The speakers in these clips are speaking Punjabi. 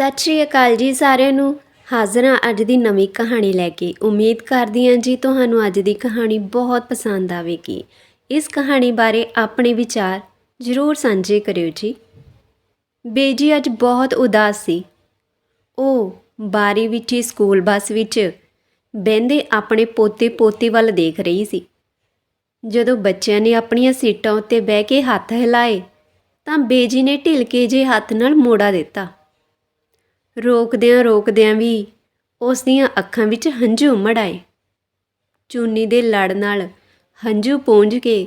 ਸਤਿ ਸ਼੍ਰੀ ਅਕਾਲ ਜੀ ਸਾਰਿਆਂ ਨੂੰ। ਹਾਜ਼ਰ ਹਾਂ ਅੱਜ ਦੀ ਨਵੀਂ ਕਹਾਣੀ ਲੈ ਕੇ। ਉਮੀਦ ਕਰਦੀ ਹਾਂ ਜੀ ਤੁਹਾਨੂੰ ਅੱਜ ਦੀ ਕਹਾਣੀ ਬਹੁਤ ਪਸੰਦ ਆਵੇਗੀ। ਇਸ ਕਹਾਣੀ ਬਾਰੇ ਆਪਣੇ ਵਿਚਾਰ ਜ਼ਰੂਰ ਸਾਂਝੇ ਕਰਿਓ ਜੀ। ਬੇਜੀ ਅੱਜ ਬਹੁਤ ਉਦਾਸ ਸੀ। ਉਹ ਬਾਰੀ ਵਿੱਚ ਹੀ ਸਕੂਲ ਬੱਸ ਵਿੱਚ ਬਹਿੰਦੇ ਆਪਣੇ ਪੋਤੇ ਪੋਤੀ ਵੱਲ ਦੇਖ ਰਹੀ ਸੀ। ਜਦੋਂ ਬੱਚਿਆਂ ਨੇ ਆਪਣੀਆਂ ਸੀਟਾਂ ਉੱਤੇ ਬਹਿ ਕੇ ਹੱਥ ਹਿਲਾਏ, ਤਾਂ ਬੇਜੀ ਨੇ ਢਿਲਕੇ ਜੇ ਹੱਥ ਨਾਲ ਮੋੜਾ ਦਿੱਤਾ। ਰੋਕਦਿਆਂ ਰੋਕਦਿਆਂ ਵੀ ਉਸ ਦੀਆਂ ਅੱਖਾਂ ਵਿੱਚ ਹੰਝੂ ਉਮੜ ਆਏ। ਚੂਨੀ ਦੇ ਲੜ ਨਾਲ ਹੰਝੂ ਪੂੰਝ ਕੇ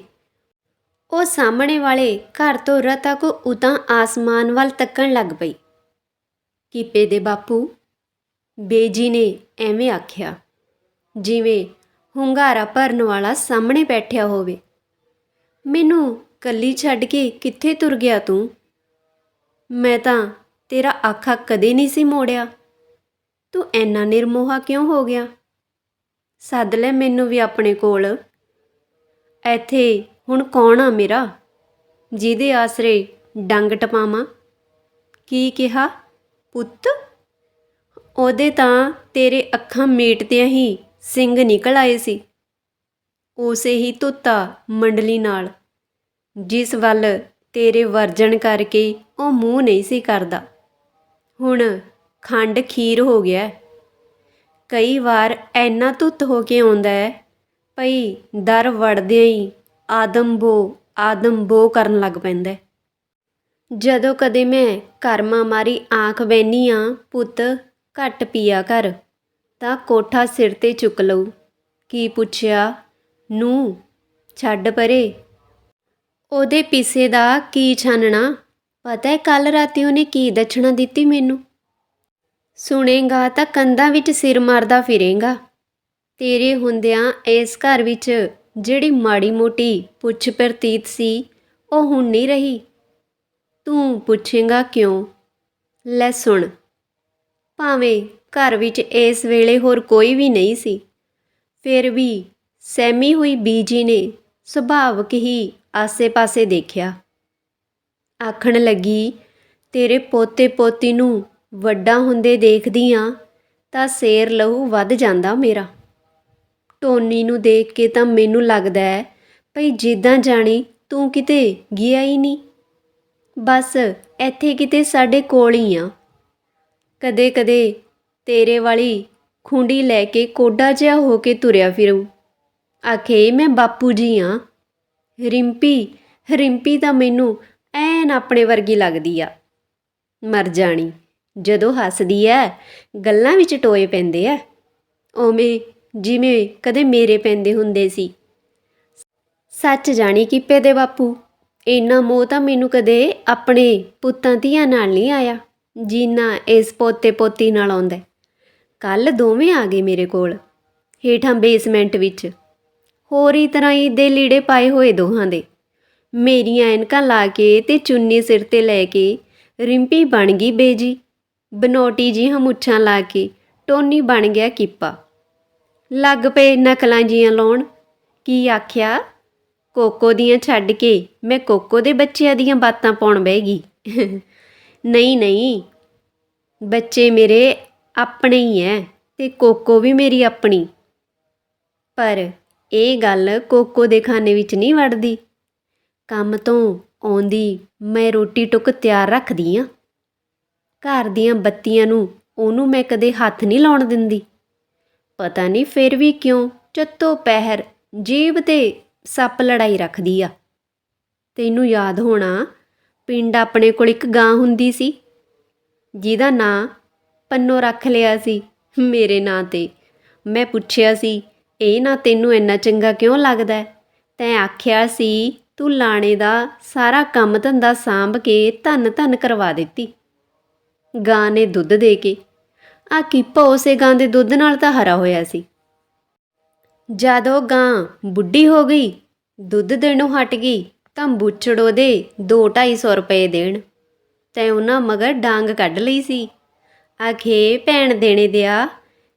ਉਹ ਸਾਹਮਣੇ ਵਾਲੇ ਘਰ ਤੋਂ ਰਤਾ ਕੋ ਉਤਾਂ ਆਸਮਾਨ ਵੱਲ ਤੱਕਣ ਲੱਗ ਪਈ। ਕੀਪੇ ਦੇ ਬਾਪੂ, ਬੇਜੀ ਨੇ ਐਵੇਂ ਆਖਿਆ, ਜਿਵੇਂ ਹੁੰਗਾਰਾ ਭਰਨ ਵਾਲਾ ਸਾਹਮਣੇ ਬੈਠਿਆ ਹੋਵੇ। ਮੈਨੂੰ ਕੱਲੀ ਛੱਡ ਕੇ ਕਿੱਥੇ ਤੁਰ ਗਿਆ ਤੂੰ? ਮੈਂ ਤਾਂ ਤੇਰਾ ਆਖਾ ਕਦੇ ਨਹੀਂ ਸੀ ਮੋੜਿਆ। ਤੂੰ ਐਨਾ ਨਿਰਮੋਹਾ ਕਿਉਂ ਹੋ ਗਿਆ? ਸੱਦ ਲੈ ਮੈਨੂੰ ਵੀ ਆਪਣੇ ਕੋਲ। ਇੱਥੇ ਹੁਣ ਕੌਣ ਆ ਮੇਰਾ? ਜਿਹਦੇ ਆਸਰੇ ਡੰਗ ਟਪਾਵਾਂ? ਕੀ ਕਿਹਾ? ਪੁੱਤ? ਉਹਦੇ ਤਾਂ ਤੇਰੇ ਅੱਖਾਂ ਮੀਟਦਿਆਂ ਹੀ ਸਿੰਘ ਨਿਕਲ ਆਏ ਸੀ। ਉਸੇ ਹੀ ਤੁੱਤਾ ਮੰਡਲੀ ਨਾਲ, ਜਿਸ ਵੱਲ ਤੇਰੇ ਵਰਜਣ ਕਰਕੇ ਉਹ ਮੂੰਹ ਨਹੀਂ ਸੀ ਕਰਦਾ। ਹੁਣ ਖੰਡ ਖੀਰ ਹੋ ਗਿਆ। ਕਈ ਵਾਰ ਐਨਾ ਧੁੱਤ ਹੋ ਕੇ ਆਉਂਦਾ ਹੈ, ਭਈ ਦਰ ਵੜਦਿਆਂ ਹੀ ਆਦਮ ਬੋ ਆਦਮ ਬੋ ਕਰਨ ਲੱਗ ਪੈਂਦਾ ਜਦੋਂ ਕਦੇ ਮੈਂ ਕਰਮਾ ਮਾਰੀ ਆਂਖ ਬੈਨੀ ਆ, ਪੁੱਤ ਘੱਟ ਪੀਆ ਕਰ, ਤਾਂ ਕੋਠਾ ਸਿਰ ਤੇ ਚੁੱਕ ਲਊ। ਕੀ ਪੁੱਛਿਆ? ਨੂੰ ਛੱਡ ਪਰੇ। ਉਹਦੇ ਪਿੱਸੇ ਦਾ ਕੀ ਛਾਨਣਾ? ਪਤਾ ਹੈ ਕੱਲ ਰਾਤੀ ਉਹਨੇ ਕੀ ਦਛਣਾ ਦਿੱਤੀ ਮੈਨੂੰ? ਸੁਣੇਗਾ ਤਾਂ ਕੰਧਾਂ ਵਿੱਚ ਸਿਰ ਮਾਰਦਾ ਫਿਰੇਗਾ। ਤੇਰੇ ਹੁੰਦਿਆਂ ਇਸ ਘਰ ਵਿੱਚ ਜਿਹੜੀ ਮਾੜੀ ਮੋਟੀ ਪੁੱਛ ਪ੍ਰਤੀਤ ਸੀ, ਉਹ ਹੁਣ ਨਹੀਂ ਰਹੀ। ਤੂੰ ਪੁੱਛੇਗਾ ਕਿਉਂ? ਲੈ ਸੁਣ। ਭਾਵੇਂ ਘਰ ਵਿੱਚ ਇਸ ਵੇਲੇ ਹੋਰ ਕੋਈ ਵੀ ਨਹੀਂ ਸੀ, ਫਿਰ ਵੀ ਸਹਿਮੀ ਹੋਈ ਬੀਜੀ ਨੇ ਸੁਭਾਵਕ ਹੀ ਆਸੇ-ਪਾਸੇ ਦੇਖਿਆ। ਆਖਣ ਲੱਗੀ, ਤੇਰੇ ਪੋਤੇ ਪੋਤੀ ਨੂੰ ਵੱਡਾ ਹੁੰਦੇ ਦੇਖਦੀ ਆ, ਤਾਂ ਸੇਰ ਲਹੂ ਵੱਧ ਜਾਂਦਾ ਮੇਰਾ। ਟੋਨੀ ਨੂੰ ਦੇਖ ਕੇ ਤਾਂ ਮੈਨੂੰ ਲੱਗਦਾ ਹੈ, ਭਈ ਜਿੱਦਾਂ ਜਾਣੀ ਤੂੰ ਕਿਤੇ ਗਿਆ ਹੀ ਨਹੀਂ। ਬਸ ਇੱਥੇ ਕਿਤੇ ਸਾਡੇ ਕੋਲ ਹੀ ਆ। ਕਦੇ ਕਦੇ ਤੇਰੇ ਵਾਲੀ ਖੁੰਡੀ ਲੈ ਕੇ ਕੋਡਾ ਜਿਹਾ ਹੋ ਕੇ ਤੁਰਿਆ ਫਿਰੂ। ਆਖੇ, ਮੈਂ ਬਾਪੂ ਜੀ ਆ। ਰਿੰਪੀ ਰਿੰਪੀ ਤਾਂ ਮੈਨੂੰ ਐਨ ਆਪਣੇ ਵਰਗੀ ਲੱਗਦੀ ਆ। ਮਰ ਜਾਣੀ। ਜਦੋਂ ਹੱਸਦੀ ਐ, ਗੱਲਾਂ ਵਿੱਚ ਟੋਏ ਪੈਂਦੇ ਐ। ਓਵੇਂ ਜਿਵੇਂ ਕਦੇ ਮੇਰੇ ਪੈਂਦੇ ਹੁੰਦੇ ਸੀ। ਸੱਚ ਜਾਣੀ ਕੀਪੇ ਦੇ ਬਾਪੂ, ਇੰਨਾ ਮੋਹ ਤਾਂ ਮੈਨੂੰ ਕਦੇ ਆਪਣੇ ਪੁੱਤਾਂ ਧੀਆਂ ਨਾਲ ਨਹੀਂ ਆਇਆ, ਜਿੰਨਾ ਇਸ ਪੋਤੇ ਪੋਤੀ ਨਾਲ ਆਉਂਦਾ। ਕੱਲ ਦੋਵੇਂ ਆ ਗਏ ਮੇਰੇ ਕੋਲ, ਹੇਠਾਂ ਬੇਸਮੈਂਟ ਵਿੱਚ। ਹੋਰ ਹੀ ਤਰ੍ਹਾਂ ਹੀ ਦੇ ਲੀੜੇ ਪਾਏ ਹੋਏ ਦੋਹਾਂ ਦੇ। ਮੇਰੀਆਂ ਐਨਕਾਂ ਲਾ ਕੇ ਤੇ ਚੁੰਨੀ ਸਿਰ ਤੇ ਲੈ ਕੇ, ਰਿੰਪੀ ਬਣ ਗਈ ਬੇਜੀ। ਬਨੋਟੀ ਜੀ ਹਮੁੱਛਾਂ ਲਾ ਕੇ, ਟੋਨੀ ਬਣ ਗਿਆ ਕੀਪਾ। ਲੱਗ ਪਏ ਨਕਲਾਂ ਜੀਆਂ ਲਾਉਣ। ਕੀ ਆਖਿਆ? ਕੋਕੋ ਦੀਆਂ ਛੱਡ ਕੇ, ਮੈਂ ਕੋਕੋ ਦੇ ਬੱਚਿਆਂ ਦੀਆਂ ਬਾਤਾਂ ਪਾਉਣ ਬਹਿ ਗਈ। ਨਹੀਂ ਨਹੀਂ। ਬੱਚੇ ਮੇਰੇ ਆਪਣੇ ਹੀ ਐ ਤੇ ਕੋਕੋ ਵੀ ਮੇਰੀ ਆਪਣੀ। ਪਰ ਇਹ ਗੱਲ ਕੋਕੋ ਦੇ ਖਾਨੇ ਵਿੱਚ ਨਹੀਂ ਵੜਦੀ। ਕੰਮ ਤੋਂ ਆਉਂਦੀ ਮੈਂ ਰੋਟੀ ਟੁੱਕ ਤਿਆਰ ਰੱਖਦੀ ਹਾਂ ਘਰ ਦੀਆਂ ਬੱਤੀਆਂ ਨੂੰ ਉਹਨੂੰ ਮੈਂ ਕਦੇ ਹੱਥ ਨਹੀਂ ਲਾਉਣ ਦਿੰਦੀ। ਪਤਾ ਨਹੀਂ ਫਿਰ ਵੀ ਕਿਉਂ ਚੱਤੋ ਪਹਿਰ ਜੀਬ ਤੇ ਸੱਪ ਲੜਾਈ ਰੱਖਦੀ ਆ। ਤੈਨੂੰ ਯਾਦ ਹੋਣਾ ਪਿੰਡ ਆਪਣੇ ਕੋਲ ਇੱਕ ਗਾਂ ਹੁੰਦੀ ਸੀ। ਜਿਹਦਾ ਨਾਂ ਪੰਨੋ ਰੱਖ ਲਿਆ ਸੀ। ਮੇਰੇ ਨਾਂ ਤੇ ਮੈਂ ਪੁੱਛਿਆ ਸੀ, ਇਹ ਨਾ ਤੈਨੂੰ ਇੰਨਾ ਚੰਗਾ ਕਿਉਂ ਲੱਗਦਾ ਤੈਂ ਆਖਿਆ ਸੀ ਤੂੰ ਲਾਣੇ ਦਾ ਸਾਰਾ ਕੰਮ ਧੰਦਾ ਸਾਂਭ ਕੇ ਧੰਨ ਧੰਨ ਕਰਵਾ ਦਿੱਤੀ। ਗਾਂ ਨੇ ਦੁੱਧ ਦੇ ਕੇ ਆ ਕੀਪਾ ਉਸੇ ਗਾਂ ਦੇ ਦੁੱਧ ਨਾਲ ਤਾਂ ਹਰਾ ਹੋਇਆ ਸੀ। ਜਦ ਉਹ ਗਾਂ ਬੁੱਢੀ ਹੋ ਗਈ, ਦੁੱਧ ਦੇਣੋਂ ਹਟ ਗਈ, ਤਾਂ ਬੁੱਚੜ ਉਹਦੇ 2-250 ਰੁਪਏ ਦੇਣ। ਤੈਂ ਉਹਨਾਂ ਮਗਰ ਡਾਂਗ ਕੱਢ ਲਈ ਸੀ। ਆਖੇ, ਭੈਣ ਦੇਣੇ ਦਿਆ,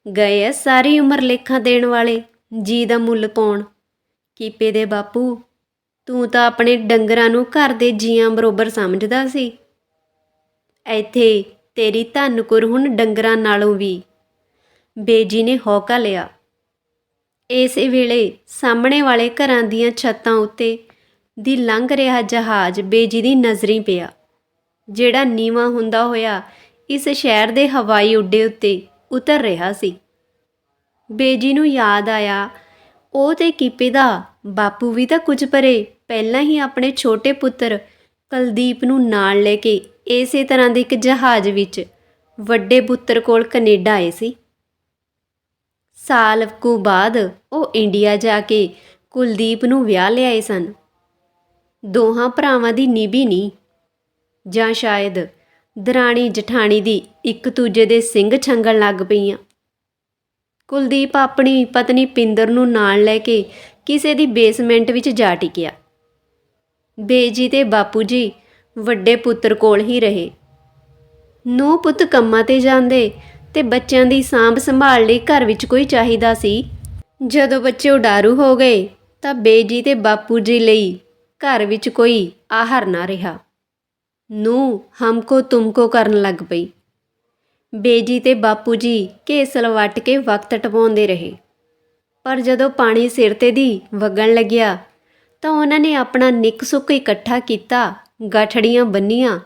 ਗਏ ਸਾਰੀ ਉਮਰ ਲੇਖਾਂ ਦੇਣ ਵਾਲੇ, ਜੀ ਦਾ ਮੁੱਲ ਪਾਉਣ ਕੀਪੇ ਦੇ ਬਾਪੂ ਤੂੰ ਤਾਂ ਆਪਣੇ ਡੰਗਰਾਂ ਨੂੰ ਘਰ ਦੇ ਜੀਆਂ ਬਰੋਬਰ ਸਮਝਦਾ ਸੀ। ਇੱਥੇ ਤੇਰੀ ਧੰਨਕੁਰ ਹੁਣ ਡੰਗਰਾਂ ਨਾਲੋਂ ਵੀ। ਬੇਜੀ ਨੇ ਹੌਕਾ ਲਿਆ। ਇਸ ਵੇਲੇ ਸਾਹਮਣੇ ਵਾਲੇ ਘਰਾਂ ਦੀਆਂ ਛੱਤਾਂ ਉੱਤੇ ਦੀ ਲੰਘ ਰਿਹਾ ਜਹਾਜ਼ ਬੇਜੀ ਦੀ ਨਜ਼ਰੀ ਪਿਆ, ਜਿਹੜਾ ਨੀਵਾਂ ਹੁੰਦਾ ਹੋਇਆ ਇਸ ਸ਼ਹਿਰ ਦੇ ਹਵਾਈ ਉੱਡੇ ਉੱਤੇ ਉਤਰ ਰਿਹਾ ਸੀ। ਬੇਜੀ ਨੂੰ ਯਾਦ ਆਇਆ, ਉਹ ਤੇ ਕੀਪੇ ਦਾ ਬਾਪੂ ਵੀ ਤਾਂ ਕੁਝ ਪਰੇ ਪਹਿਲਾਂ ਹੀ ਆਪਣੇ ਛੋਟੇ ਪੁੱਤਰ ਕੁਲਦੀਪ ਨੂੰ ਨਾਲ ਲੈ ਕੇ ਇਸੇ ਤਰ੍ਹਾਂ ਦੇ ਇੱਕ ਜਹਾਜ਼ ਵਿੱਚ ਵੱਡੇ ਪੁੱਤਰ ਕੋਲ ਕੈਨੇਡਾ ਆਏ ਸੀ। ਸਾਲ ਕੁ ਬਾਅਦ ਉਹ ਇੰਡੀਆ ਜਾ ਕੇ ਕੁਲਦੀਪ ਨੂੰ ਵਿਆਹ ਲਿਆਏ ਸਨ। ਦੋਹਾਂ ਭਰਾਵਾਂ ਦੀ ਨਿਭੀ ਨਹੀਂ, ਜਾਂ ਸ਼ਾਇਦ ਦਰਾਣੀ ਜਠਾਣੀ ਦੀ ਇੱਕ ਦੂਜੇ ਦੇ ਸਿੰਘ ਛੰਗਣ ਲੱਗ ਪਈਆਂ। ਕੁਲਦੀਪ ਆਪਣੀ ਪਤਨੀ ਪਿੰਦਰ ਨੂੰ ਨਾਲ ਲੈ ਕੇ ਕਿਸੇ ਦੀ ਬੇਸਮੈਂਟ ਵਿੱਚ ਜਾ ਟਿਕਿਆ। ਬੇਜੀ ਤੇ ਬਾਪੂ ਜੀ ਵੱਡੇ ਪੁੱਤਰ ਕੋਲ ਹੀ ਰਹੇ। ਨੂੰ ਪੁੱਤ ਕੰਮਾਂ ਤੇ ਜਾਂਦੇ ਤੇ ਬੱਚਿਆਂ ਦੀ ਸਾਂਭ ਸੰਭਾਲ ਲਈ ਘਰ ਵਿੱਚ ਕੋਈ ਚਾਹੀਦਾ ਸੀ। ਜਦੋਂ ਬੱਚੇ ਉਡਾਰੂ ਹੋ ਗਏ ਤਾਂ ਬੇਜੀ ਤੇ ਬਾਪੂ ਜੀ ਲਈ ਘਰ ਵਿੱਚ ਕੋਈ ਆਹਰ ਨਾ ਰਿਹਾ। ਨੂੰ ਹਮਕੋ ਤੁਮਕੋ ਕਰਨ ਲੱਗ ਪਈ। ਬੇਜੀ ਤੇ ਬਾਪੂ ਜੀ ਘੇਸਲ ਵੱਟ ਕੇ ਵਕਤ ਟਪਾਉਂਦੇ ਰਹੇ। ਪਰ ਜਦੋਂ ਪਾਣੀ ਸਿਰ ਤੇ ਦੀ ਵਗਣ ਲੱਗਿਆ ਤਾਂ ਉਹਨਾਂ ਨੇ ਆਪਣਾ ਨਿੱਕ ਸੁੱਕ ਇਕੱਠਾ ਕੀਤਾ, ਗਠੜੀਆਂ ਬੰਨੀਆਂ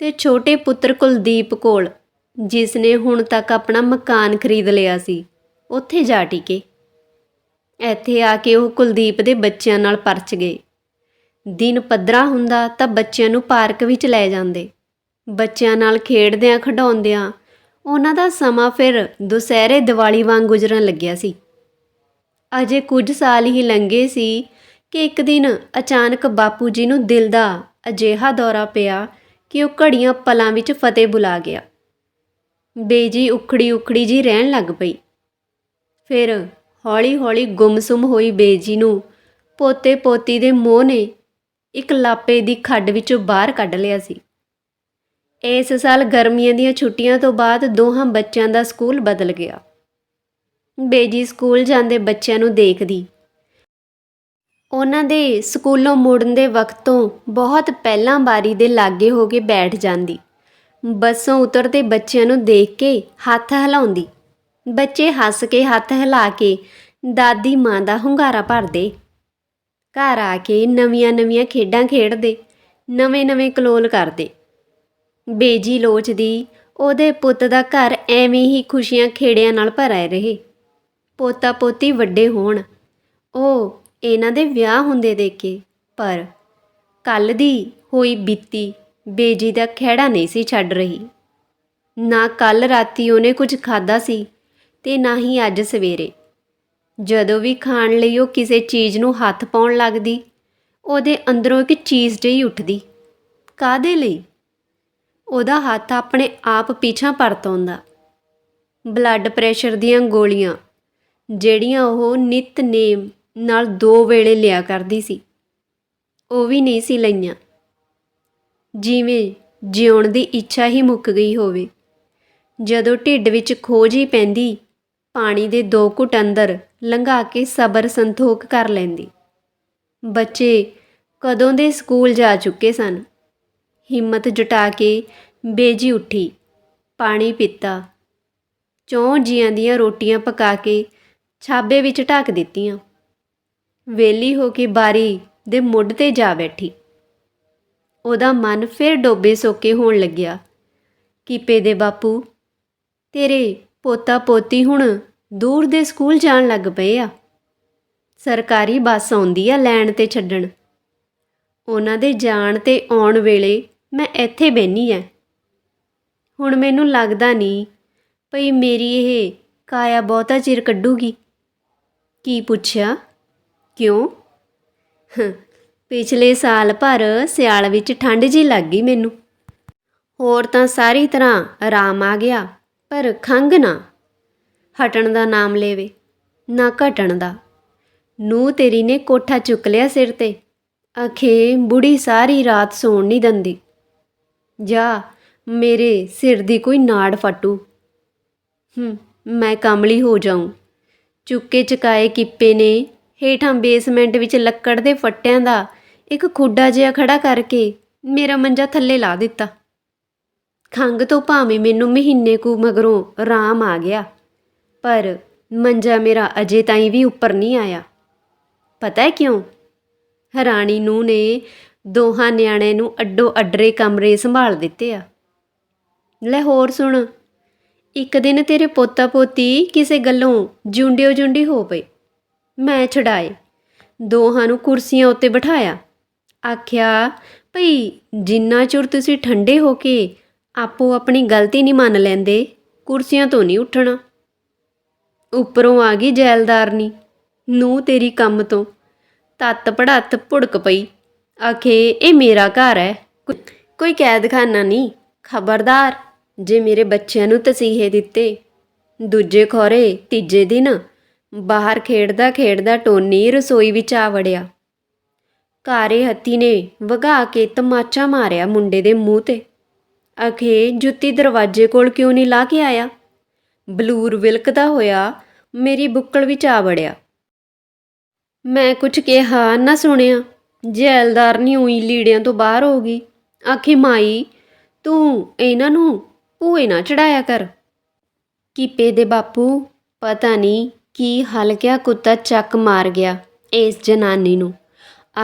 ਤੇ ਛੋਟੇ ਪੁੱਤਰ ਕੁਲਦੀਪ ਕੋਲ, ਜਿਸ ਨੇ ਹੁਣ ਤੱਕ ਆਪਣਾ ਮਕਾਨ ਖਰੀਦ ਲਿਆ ਸੀ, ਉੱਥੇ ਜਾ ਟਿਕੇ। ਇੱਥੇ ਆ ਕੇ ਉਹ ਕੁਲਦੀਪ ਦੇ ਬੱਚਿਆਂ ਨਾਲ ਪਰਚ ਗਏ। ਦਿਨ ਪੱਧਰਾ ਹੁੰਦਾ ਤਾਂ ਬੱਚਿਆਂ ਨੂੰ ਪਾਰਕ ਵਿੱਚ ਲੈ ਜਾਂਦੇ। ਬੱਚਿਆਂ ਨਾਲ ਖੇਡਦਿਆਂ ਖਿਡਾਉਂਦਿਆਂ ਉਹਨਾਂ ਦਾ ਸਮਾਂ ਫਿਰ ਦੁਸਹਿਰੇ ਦੀਵਾਲੀ ਵਾਂਗ ਗੁਜ਼ਰਨ ਲੱਗਿਆ ਸੀ। ਅਜੇ ਕੁਝ ਸਾਲ ਹੀ ਲੰਘੇ ਸੀ ਕਿ ਇੱਕ ਦਿਨ ਅਚਾਨਕ ਬਾਪੂ ਜੀ ਨੂੰ ਦਿਲ ਦਾ ਅਜਿਹਾ ਦੌਰਾ ਪਿਆ ਕਿ ਉਹ ਘੜੀਆਂ ਪਲਾਂ ਵਿੱਚ ਫਤਿਹ ਬੁਲਾ ਗਿਆ। ਬੇਜੀ ਉਖੜੀ ਉਖੜੀ ਜੀ ਰਹਿਣ ਲੱਗ ਪਈ। ਫਿਰ ਹੌਲੀ-ਹੌਲੀ ਗੁੰਮਸੁਮ ਹੋਈ ਬੇਜੀ ਨੂੰ ਪੋਤੇ ਪੋਤੀ ਦੇ ਮੋਹ ਨੇ ਇੱਕ ਲਾਪੇ ਦੀ ਖੱਡ ਵਿੱਚੋਂ ਬਾਹਰ ਕੱਢ ਲਿਆ ਸੀ। ਇਸ ਸਾਲ ਗਰਮੀਆਂ ਦੀਆਂ ਛੁੱਟੀਆਂ ਤੋਂ ਬਾਅਦ ਦੋਹਾਂ ਬੱਚਿਆਂ ਦਾ ਸਕੂਲ ਬਦਲ ਗਿਆ। ਬੇਜੀ ਸਕੂਲ ਜਾਂਦੇ ਬੱਚਿਆਂ ਨੂੰ ਦੇਖਦੀ ਉਹਨਾਂ ਦੇ ਸਕੂਲੋਂ ਮੁੜਨ ਦੇ ਵਕਤ ਤੋਂ ਬਹੁਤ ਪਹਿਲਾਂ ਬਾਰੀ ਦੇ ਲਾਗੇ ਹੋ ਕੇ ਬੈਠ ਜਾਂਦੀ। ਬੱਸੋਂ ਉਤਰਦੇ ਬੱਚਿਆਂ ਨੂੰ ਦੇਖ ਕੇ ਹੱਥ ਹਿਲਾਉਂਦੀ। ਬੱਚੇ ਹੱਸ ਕੇ ਹੱਥ ਹਿਲਾ ਕੇ ਦਾਦੀ ਮਾਂ ਦਾ ਹੁੰਗਾਰਾ ਭਰਦੇ। ਘਰ ਆ ਕੇ ਨਵੀਆਂ-ਨਵੀਆਂ ਖੇਡਾਂ ਖੇਡਦੇ ਨਵੇਂ-ਨਵੇਂ ਕਲੋਲ ਕਰਦੇ। ਬੇਜੀ ਲੋਚਦੀ ਉਹਦੇ ਪੁੱਤ ਦਾ ਘਰ ਐਵੇਂ ਹੀ ਖੁਸ਼ੀਆਂ ਖੇੜਿਆਂ ਨਾਲ ਭਰਿਆ ਰਹੇ। ਪੋਤਾ ਪੋਤੀ ਵੱਡੇ ਹੋਣ, ਉਹ ਇਹਨਾਂ ਦੇ ਵਿਆਹ ਹੁੰਦੇ ਦੇਖੇ ਪਰ ਕੱਲ ਦੀ ਹੋਈ ਬੀਤੀ ਬੇਜੀ ਦਾ ਖਹਿੜਾ ਨਹੀਂ ਸੀ ਛੱਡ ਰਹੀ। ਨਾ ਕੱਲ ਰਾਤੀ ਉਹਨੇ ਕੁਝ ਖਾਦਾ ਸੀ ਤੇ ਨਾ ਹੀ ਅੱਜ ਸਵੇਰੇ। ਜਦੋਂ ਵੀ ਖਾਣ ਲਈ ਉਹ ਕਿਸੇ ਚੀਜ਼ ਨੂੰ ਹੱਥ ਪਾਉਣ ਲੱਗਦੀ, ਉਹਦੇ ਅੰਦਰੋਂ ਇੱਕ ਚੀਜ਼ ਜਿਹੀ ਉੱਠਦੀ। ਕਾਦੇ ਲਈ? ਉਹਦਾ ਹੱਥ ਆਪਣੇ ਆਪ ਪਿਛਾਂ ਪਰਤ ਆਉਂਦਾ ਬਲੱਡ ਪ੍ਰੈਸ਼ਰ ਦੀਆਂ ਗੋਲੀਆਂ, ਜਿਹੜੀਆਂ ਉਹ ਨਿਤਨੇਮ ਨਾਲ ਦੋ ਵੇਲੇ ਲਿਆ ਕਰਦੀ ਸੀ। ਉਹ ਵੀ ਨਹੀਂ ਸੀ ਲਈਆਂ। ਜਿਵੇਂ ਜਿਉਣ ਦੀ ਇੱਛਾ ਹੀ ਮੁੱਕ ਗਈ ਹੋਵੇ। ਜਦੋਂ ਢਿੱਡ ਵਿੱਚ ਖੋਜ ਹੀ ਪੈਂਦੀ, ਪਾਣੀ ਦੇ ਦੋ ਘੁੱਟ ਅੰਦਰ ਲੰਘਾ ਕੇ ਸਬਰ ਸੰਤੋਖ ਕਰ ਲੈਂਦੀ। ਬੱਚੇ ਕਦੋਂ ਦੇ ਸਕੂਲ ਜਾ ਚੁੱਕੇ ਸਨ। ਹਿੰਮਤ ਜੁਟਾ ਕੇ ਬੇਜੀ ਉੱਠੀ, ਪਾਣੀ ਪੀਤਾ। ਚੌਂ ਜੀਆਂ ਦੀਆਂ ਰੋਟੀਆਂ ਪਕਾ ਕੇ ਛਾਬੇ ਵਿੱਚ ਢੱਕ ਦਿੱਤੀਆਂ। ਵੇਲੀ ਹੋ ਕੇ ਬਾਰੀ ਦੇ ਮੁੱਢ ਤੇ ਜਾ ਬੈਠੀ। ਉਹਦਾ ਮਨ ਫਿਰ ਡੋਬੇ ਸੋਕੇ ਹੋਣ ਲੱਗਿਆ ਕੀਪੇ ਦੇ ਬਾਪੂ, ਤੇਰੇ ਪੋਤਾ ਪੋਤੀ ਹੁਣ ਦੂਰ ਦੇ ਸਕੂਲ ਜਾਣ ਲੱਗ ਪਏ ਆ। ਸਰਕਾਰੀ ਬੱਸ ਆਉਂਦੀ ਆ ਲੈਣ ਤੇ ਛੱਡਣ। ਉਹਨਾਂ ਦੇ ਜਾਣ ਤੇ ਆਉਣ ਵੇਲੇ ਮੈਂ ਇੱਥੇ ਬੈਣੀ ਐ ਹੁਣ ਮੈਨੂੰ ਲੱਗਦਾ ਨਹੀਂ ਭਈ ਮੇਰੀ ਇਹ ਕਾਇਆ ਬਹੁਤਾ ਚਿਰ ਕੱਢੂਗੀ। ਕੀ ਪੁੱਛਿਆ? ਕਿਉਂ? ਪਿਛਲੇ ਸਾਲ ਭਰ ਸਿਆਲ ਵਿੱਚ ਠੰਡ ਜੀ ਲੱਗ ਗਈ ਮੈਨੂੰ। ਹੋਰ ਤਾਂ ਸਾਰੀ ਤਰ੍ਹਾਂ ਆਰਾਮ ਆ ਗਿਆ, ਪਰ ਖੰਗ ਨਾ। ਹਟਣ ਦਾ ਨਾਮ ਲੈਵੇ, ਨਾ ਘਟਣ ਦਾ। ਨੂੰ ਤੇਰੀ ਨੇ ਕੋਠਾ ਚੁੱਕ ਲਿਆ ਸਿਰ ਤੇ। ਅਖੇ ਬੁੜੀ ਸਾਰੀ ਰਾਤ ਸੌਣ ਨਹੀਂ ਦਿੰਦੀ। ਜਾ, ਮੇਰੇ ਸਿਰ ਦੀ ਕੋਈ ਨਾੜ ਫਟੂ। ਹੂੰ ਮੈਂ ਕਮਲੀ ਹੋ ਜਾਊਂ। ਚੁੱਕੇ ਚਕਾਏ ਕਿੱਪੇ ਨੇ ਹੇਠਾਂ ਬੇਸਮੈਂਟ ਵਿੱਚ ਲੱਕੜ ਦੇ ਫੱਟਿਆਂ ਦਾ ਇੱਕ ਖੁੱਡਾ ਜਿਹਾ ਖੜਾ ਕਰਕੇ ਮੇਰਾ ਮੰਜਾ ਥੱਲੇ ਲਾ ਦਿੱਤਾ। ਖੰਗ ਤੋਂ ਭਾਵੇਂ ਮੈਨੂੰ ਮਹੀਨੇ ਕੁ ਮਗਰੋਂ ਆਰਾਮ ਆ ਗਿਆ, ਪਰ ਮੰਜਾ ਮੇਰਾ ਅਜੇ ਤਾਈਂ ਵੀ ਉੱਪਰ ਨਹੀਂ ਆਇਆ। ਪਤਾ ਹੈ ਕਿਉਂ? ਰਾਣੀ ਨੂੰ ਨੇ ਦੋਹਾਂ ਨਿਆਣੇ ਨੂੰ ਅੱਡੋ ਅੱਡਰੇ ਕਮਰੇ ਸੰਭਾਲ ਦਿੱਤੇ ਆ। ਲੈ ਹੋਰ ਸੁਣ, ਇੱਕ ਦਿਨ ਤੇਰੇ ਪੋਤਾ ਪੋਤੀ ਕਿਸੇ ਗੱਲੋਂ ਜੁੰਡਿਓ ਜੁੰਡੀ ਹੋ ਪਏ। ਮੈਂ ਛਡਾਏ। ਦੋਹਾਂ ਨੂੰ ਕੁਰਸੀਆਂ ਉੱਤੇ ਬਿਠਾਇਆ। ਆਖਿਆ, ਭਈ, ਜਿੰਨਾ ਚਿਰ ਤੁਸੀਂ ਠੰਡੇ ਹੋ ਕੇ ਆਪੋ ਆਪਣੀ ਗਲਤੀ ਨਹੀਂ ਮੰਨ ਲੈਂਦੇ, ਕੁਰਸੀਆਂ ਤੋਂ ਨਹੀਂ ਉੱਠਣਾ। ਉੱਪਰੋਂ ਆ ਗਈ ਜੈਲਦਾਰਨੀ ਨੂੰ ਤੇਰੀ ਕੰਮ ਤੋਂ। ਤੱਤ ਪੜੱਤ ਭੁੜਕ ਪਈ। ਆਖੇ, ਇਹ ਮੇਰਾ ਘਰ ਹੈ। ਕੋ- ਕੋਈ ਕੈਦਖਾਨਾ ਨਹੀਂ। ਖਬਰਦਾਰ, ਜੇ ਮੇਰੇ ਬੱਚਿਆਂ ਨੂੰ ਤਸੀਹੇ ਦਿੱਤੇ, ਦੂਜੇ ਖੋਰੇ, ਤੀਜੇ ਦਿਨ ਬਾਹਰ ਖੇਡਦਾ ਖੇਡਦਾ ਟੋਨੀ ਰਸੋਈ ਵਿੱਚ ਆ ਵੜਿਆ। ਕਾਰੇ ਹੱਤੀ ਨੇ ਵਗਾ ਕੇ ਤਮਾਚਾ ਮਾਰਿਆ ਮੁੰਡੇ ਦੇ ਮੂੰਹ ਤੇ। ਅਖੇ, ਜੁੱਤੀ ਦਰਵਾਜ਼ੇ ਕੋਲ ਕਿਉਂ ਨਹੀਂ ਲਾ ਕੇ ਆਇਆ? ਬਲੂਰ ਵਿਲਕਦਾ ਹੋਇਆ ਮੇਰੀ ਬੁੱਕਲ ਵਿੱਚ ਆ ਵੜਿਆ। ਮੈਂ ਕੁਝ ਕਿਹਾ ਨਾ ਸੁਣਿਆ। ਜੈਲਦਾਰ ਨਹੀਂ ਉਹੀ ਲੀੜਿਆਂ ਤੋਂ ਬਾਹਰ ਹੋ ਗਈ। ਆਖੇ, ਮਾਈ, ਤੂੰ ਇਹਨਾਂ ਨੂੰ ਭੂਏ ਨਾ ਚੜਾਇਆ ਕਰ। ਕੀਪੇ ਦੇ ਬਾਪੂ, ਪਤਾ ਨਹੀਂ ਕੀ ਹਲਕਿਆ ਕੁੱਤਾ ਚੱਕ ਮਾਰ ਗਿਆ ਇਸ ਜਨਾਨੀ ਨੂੰ।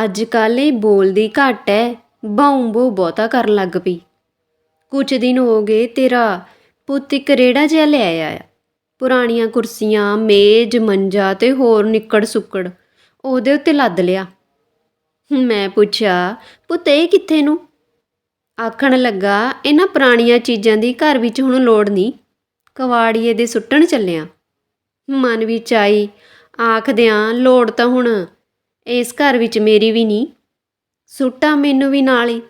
ਅੱਜ ਕੱਲ੍ਹ ਇਹ ਬੋਲਦੀ ਘੱਟ ਹੈ ਬਾਉਂ ਬੋ ਬਹੁਤਾ ਕਰਨ ਲੱਗ ਪਈ। ਕੁਝ ਦਿਨ ਹੋ ਗਏ ਤੇਰਾ ਪੁੱਤ ਇੱਕ ਰੇੜਾ ਜਿਹਾ ਲੈ ਆਇਆ। ਪੁਰਾਣੀਆਂ ਕੁਰਸੀਆਂ, ਮੇਜ਼, ਮੰਜਾ ਤੇ ਹੋਰ ਨਿੱਕੜ ਸੁੱਕੜ ਉਹਦੇ ਉੱਤੇ ਲੱਦ ਲਿਆ। ਮੈਂ ਪੁੱਛਿਆ, ਪੁੱਤ, ਇਹ ਕਿੱਥੇ ਨੂੰ? ਆਖਣ ਲੱਗਾ, ਇਹਨਾਂ ਪੁਰਾਣੀਆਂ ਚੀਜ਼ਾਂ ਦੀ ਘਰ ਵਿੱਚ ਹੁਣ ਲੋੜ ਨਹੀਂ ਕਵਾੜੀਏ ਦੇ ਸੁੱਟਣ ਚੱਲਿਆ। ਮਨ ਵਿੱਚ ਆਈ। ਆਖਦਿਆਂ, ਲੋੜ ਤਾਂ ਹੁਣ ਇਸ ਘਰ ਵਿੱਚ ਮੇਰੀ ਵੀ ਨਹੀਂ ਸੁੱਟਾ ਮੈਨੂੰ ਵੀ ਨਾਲ ਹੀ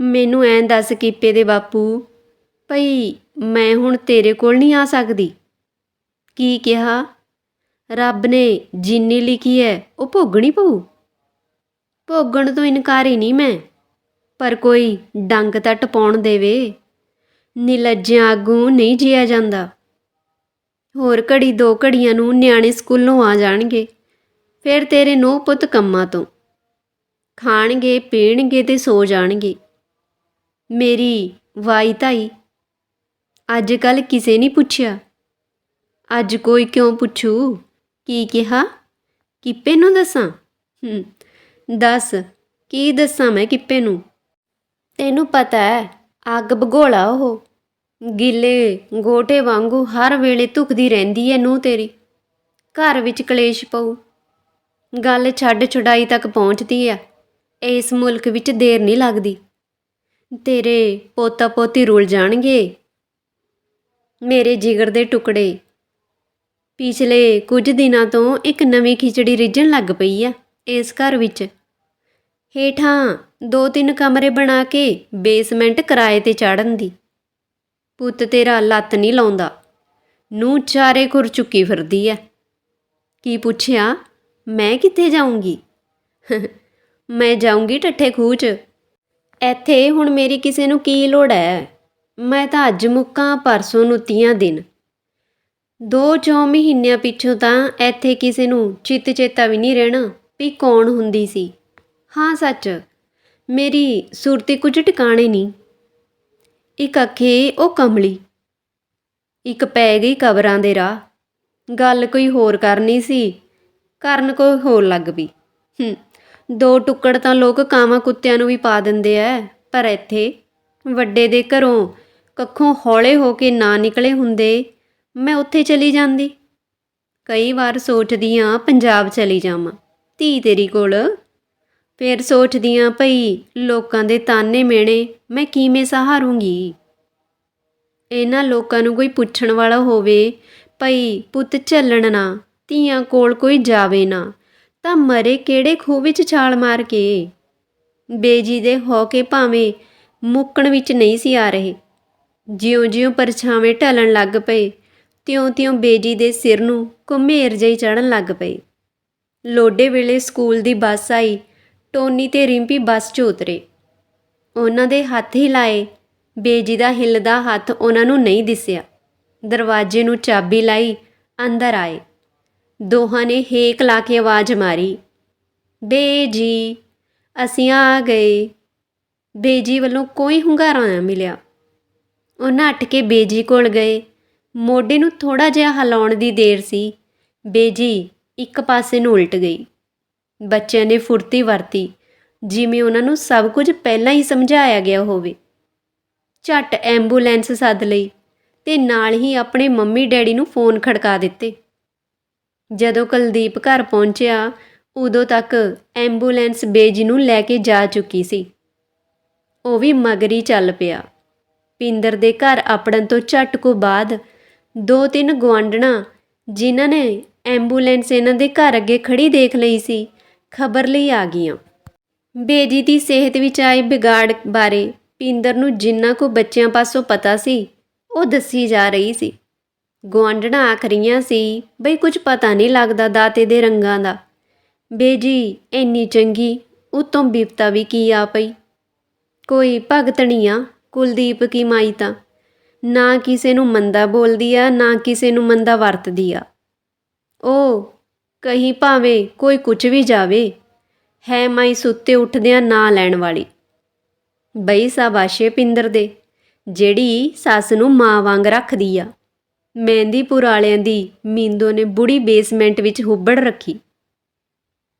ਮੈਨੂੰ ਐਂ ਦੱਸ ਕੀਪੇ ਦੇ ਬਾਪੂ, ਭਈ ਮੈਂ ਹੁਣ ਤੇਰੇ ਕੋਲ ਨਹੀਂ ਆ ਸਕਦੀ। ਕੀ ਕਿਹਾ? ਰੱਬ ਨੇ ਜਿੰਨੀ ਲਿਖੀ ਹੈ ਉਹ ਭੋਗਣੀ ਪਊ? ਭੋਗਣ ਤੋਂ ਇਨਕਾਰ ਹੀ ਨਹੀਂ ਮੈਂ। ਪਰ ਕੋਈ ਡੰਗ ਤਾਂ ਟਪਾਉਣ ਦੇਵੇ। ਨਿਲੱਜਿਆਂ ਆਗੂ ਨਹੀਂ ਜੀਆ ਜਾਂਦਾ। ਹੋਰ ਘੜੀ ਦੋ ਘੜੀਆਂ ਨੂੰ ਨਿਆਣੇ ਸਕੂਲੋਂ ਆ ਜਾਣਗੇ। ਫਿਰ ਤੇਰੇ ਨੋ ਪੁੱਤ ਕੰਮਾਂ ਤੋਂ। ਖਾਣਗੇ, ਪੀਣਗੇ ਤੇ ਸੋ ਜਾਣਗੇ। ਮੇਰੀ ਵਾਈ ਤਾਈ, ਅੱਜ ਕੱਲ ਕਿਸੇ ਨਹੀਂ ਪੁੱਛਿਆ। ਅੱਜ ਕੋਈ ਕਿਉਂ ਪੁੱਛੂ? ਕੀ ਕਿਹਾ? ਕਿੱਪੇ ਨੂੰ ਦੱਸਾਂ? ਦੱਸ, ਕੀ ਦੱਸਾਂ ਮੈਂ ਕਿੱਪੇ ਨੂੰ? ਤੈਨੂੰ ਪਤਾ ਹੈ, ਅੱਗ ਭਗੋਲਾ ਉਹ। ਗਿੱਲੇ ਗੋਟੇ ਵਾਂਗੂ ਹਰ ਵੇਲੇ ਧੁਖਦੀ ਰਹਿੰਦੀ ਐ ਨੂੰ ਤੇਰੀ। ਘਰ ਵਿੱਚ ਕਲੇਸ਼ ਪਊ। ਗੱਲ ਛੱਡ ਛੁਡਾਈ ਤੱਕ ਪਹੁੰਚਦੀ ਆ ਇਸ ਮੁਲਕ ਵਿੱਚ ਦੇਰ ਨਹੀਂ ਲੱਗਦੀ। ਤੇਰੇ ਪੋਤਾ ਪੋਤੀ ਰੁਲ ਜਾਣਗੇ। ਮੇਰੇ ਜਿਗਰ ਦੇ ਟੁਕੜੇ। ਪਿਛਲੇ ਕੁਝ ਦਿਨਾਂ ਤੋਂ ਇੱਕ ਨਵੀਂ ਖਿਚੜੀ ਰਿੱਝਣ ਲੱਗ ਪਈ ਆ ਇਸ ਘਰ ਵਿੱਚ। ਹੇਠਾਂ ਦੋ ਤਿੰਨ ਕਮਰੇ ਬਣਾ ਕੇ ਬੇਸਮੈਂਟ ਕਿਰਾਏ ਤੇ ਚਾੜਨ ਦੀ। ਪੁੱਤ ਤੇਰਾ ਲੱਤ ਨਹੀਂ ਲਾਉਂਦਾ। ਨੂੰ ਚਾਰੇ ਖੁਰ ਚੁੱਕੀ ਫਿਰਦੀ ਐ। ਕੀ ਪੁੱਛਿਆ, ਮੈਂ ਕਿੱਥੇ ਜਾਊਂਗੀ? ਮੈਂ ਜਾਊਂਗੀ ਠੱਠੇ ਖੂਹ 'ਚ ਇੱਥੇ ਹੁਣ ਮੇਰੀ ਕਿਸੇ ਨੂੰ ਕੀ ਲੋੜ ਹੈ ਮੈਂ ਤਾਂ ਅੱਜ ਮੁੱਕਾਂ, ਪਰਸੋਂ ਨੂੰ ਤੀਆਂ ਦਿਨ। ਦੋ ਚੌ ਮਹੀਨਿਆਂ ਪਿੱਛੋਂ ਤਾਂ ਇੱਥੇ ਕਿਸੇ ਨੂੰ ਚਿੱਤ ਚੇਤਾ ਵੀ ਨਹੀਂ ਰਹਿਣਾ ਵੀ ਕੌਣ ਹੁੰਦੀ ਸੀ। ਹਾਂ, ਸੱਚ। ਮੇਰੀ ਸੁਰਤੀ ਕੁਝ ਟਿਕਾਣੇ ਨਹੀਂ। ਇੱਕ ਅੱਖੇ ਉਹ ਕਮਲੀ। ਇੱਕ ਪੈ ਗਈ ਕਬਰਾਂ ਦੇ ਰਾਹ। ਗੱਲ ਕੋਈ ਹੋਰ ਕਰਨੀ ਸੀ, ਕਰਨ ਕੋਈ ਹੋਰ ਲੱਗ ਪਈ। ਹੂੰ, ਦੋ ਟੁੱਕੜ ਤਾਂ ਲੋਕ ਕਾਵਾਂ ਕੁੱਤਿਆਂ ਨੂੰ ਵੀ ਪਾ ਦਿੰਦੇ ਐ, ਪਰ ਇੱਥੇ ਵੱਡੇ ਦੇ ਘਰੋਂ ਕੱਖੋਂ ਹੌਲੇ ਹੋ ਕੇ ਨਾ ਨਿਕਲੇ ਹੁੰਦੇ, ਮੈਂ ਉੱਥੇ ਚਲੀ ਜਾਂਦੀ। ਕਈ ਵਾਰ ਸੋਚਦੀ ਆ, ਪੰਜਾਬ ਚਲੀ ਜਾਵਾਂ। ਧੀ ਤੇਰੀ ਕੋਲ ਫਿਰ ਸੋਚਦੀ ਆ ਭਈ ਲੋਕਾਂ ਦੇ ਤਾਨੇ ਮੇਣੇ ਮੈਂ ਕਿਵੇਂ ਸਹਾਰੂੰਗੀ? ਇਹਨਾਂ ਲੋਕਾਂ ਨੂੰ ਕੋਈ ਪੁੱਛਣ ਵਾਲਾ ਹੋਵੇ, ਭਈ ਪੁੱਤ ਚੱਲਣ ਨਾ, ਧੀਆਂ ਕੋਲ ਕੋਈ ਜਾਵੇ ਨਾ, ਤਾਂ ਮਰੇ ਕਿਹੜੇ ਖੂਹ ਵਿੱਚ ਛਾਲ ਮਾਰ ਕੇ? ਬੇਜੀ ਦੇ ਹੋ ਕੇ ਭਾਵੇਂ ਮੁੱਕਣ ਵਿੱਚ ਨਹੀਂ ਸੀ ਆ ਰਹੇ। ਜਿਉਂ-ਜਿਉਂ ਪਰਛਾਵੇਂ ਢਲਣ ਲੱਗ ਪਏ, ਤਿਉਂ-ਤਿਉਂ ਬੇਜੀ ਦੇ ਸਿਰ ਨੂੰ ਘੁਮੇਰ ਜਿਹੀ ਚੜਨ ਲੱਗ ਪਈ ਲੋਡੇ ਵੇਲੇ ਸਕੂਲ ਦੀ ਬੱਸ ਆਈ ਟੋਨੀ ਤੇ ਰਿੰਪੀ ਬੱਸ 'ਚ ਉਤਰੇ। ਉਹਨਾਂ ਦੇ ਹੱਥ ਹੀ ਲਾਏ। ਬੇਜੀ ਦਾ ਹਿੱਲਦਾ ਹੱਥ ਉਹਨਾਂ ਨੂੰ ਨਹੀਂ ਦਿਸਿਆ। ਦਰਵਾਜ਼ੇ ਨੂੰ ਚਾਬੀ ਲਾਈ, ਅੰਦਰ ਆਏ। ਦੋਹਾਂ ਨੇ ਹੇਕ ਲਾ ਕੇ ਆਵਾਜ਼ ਮਾਰੀ, ਬੇਜੀ, ਅਸੀਂ ਆ ਗਏ। ਬੇਜੀ ਵੱਲੋਂ ਕੋਈ ਹੁੰਗਾਰਾ ਨਾ ਮਿਲਿਆ। ਉਹਨਾਂ ਨੱਠ ਕੇ ਬੇਜੀ ਕੋਲ ਗਏ। ਮੋਢੇ ਨੂੰ ਥੋੜਾ ਜਿਹਾ ਹਿਲਾਉਣ ਦੀ ਦੇਰ ਸੀ। ਬੇਜੀ ਇੱਕ ਪਾਸੇ ਨੂੰ ਉਲਟ ਗਈ। ਬੱਚਿਆਂ ਨੇ ਫੁਰਤੀ ਵਰਤੀ, ਜਿਵੇਂ ਉਹਨਾਂ ਨੂੰ ਸਭ ਕੁਝ ਪਹਿਲਾਂ ਹੀ ਸਮਝਾਇਆ ਗਿਆ ਹੋਵੇ। ਝੱਟ ਐਂਬੂਲੈਂਸ ਸੱਦ ਲਈ ਤੇ ਨਾਲ ਹੀ ਆਪਣੇ ਮੰਮੀ ਡੈਡੀ ਨੂੰ ਫੋਨ ਖੜਕਾ ਦਿੱਤੇ। ਜਦੋਂ ਕੁਲਦੀਪ ਘਰ ਪਹੁੰਚਿਆ, ਉਦੋਂ ਤੱਕ ਐਂਬੂਲੈਂਸ ਬੇਜੀ ਨੂੰ ਲੈ ਕੇ ਜਾ ਚੁੱਕੀ ਸੀ। ਉਹ ਵੀ ਮਗਰੀ ਚੱਲ ਪਿਆ। ਪਿੰਦਰ ਦੇ ਘਰ ਆਪੜਨ ਤੋਂ ਝੱਟ ਕੋ ਬਾਅਦ ਦੋ ਤਿੰਨ ਗੁਆਂਢਣਾ, ਜਿਨ੍ਹਾਂ ਨੇ ਐਂਬੂਲੈਂਸ ਇਹਨਾਂ ਦੇ ਘਰ ਅੱਗੇ ਖੜੀ ਦੇਖ ਲਈ ਸੀ ਖਬਰ ਲਈ ਆ ਗਈਆਂ। ਬੇਜੀ ਦੀ ਸਿਹਤ ਵਿੱਚ ਆਏ ਵਿਗਾੜ ਬਾਰੇ ਪਿੰਦਰ ਨੂੰ ਜਿੰਨਾ ਕੋ ਬੱਚਿਆਂ ਪਾਸੋਂ ਪਤਾ ਸੀ, ਉਹ ਦੱਸੀ ਜਾ ਰਹੀ ਸੀ। ਗੁਆਂਢਣਾ ਆਖ ਰਹੀਆਂ ਸੀ, ਬਈ ਕੁਝ ਪਤਾ ਨਹੀਂ ਲੱਗਦਾ ਦਾਤੇ ਦੇ ਰੰਗਾਂ ਦਾ। ਬੇਜੀ, ਇੰਨੀ ਚੰਗੀ, ਉਤੋਂ ਬਿਪਤਾ ਵੀ ਕੀ ਆ ਪਈ? ਕੋਈ ਭਗਤਣੀਆਂ ਕੁਲਦੀਪ ਕੀ ਮਾਈ ਤਾਂ? ਨਾ ਕਿਸੇ ਨੂੰ ਮੰਦਾ ਬੋਲਦੀ ਆ, ਨਾ ਕਿਸੇ ਨੂੰ ਮੰਦਾ ਵਰਤਦੀ ਆ। ਉਹ ਕਹੀ ਭਾਵੇਂ ਕੋਈ ਕੁਝ ਵੀ ਜਾਵੇ, ਹੈ ਮਾਈ ਸੁੱਤੇ ਉੱਠਦਿਆਂ ਨਾ ਲੈਣ ਵਾਲੀ। ਬਈ ਸਾਬਾਸ਼ੇ ਪਿੰਦਰ ਦੇ, ਜਿਹੜੀ ਸੱਸ ਨੂੰ ਮਾਂ ਵਾਂਗ ਰੱਖਦੀ ਆ। ਮਹਿੰਦੀਪੁਰ ਵਾਲਿਆਂ ਦੀ ਮਿੰਦੋ ਨੇ ਬੁੜੀ ਬੇਸਮੈਂਟ ਵਿੱਚ ਹੁੱਬੜ ਰੱਖੀ।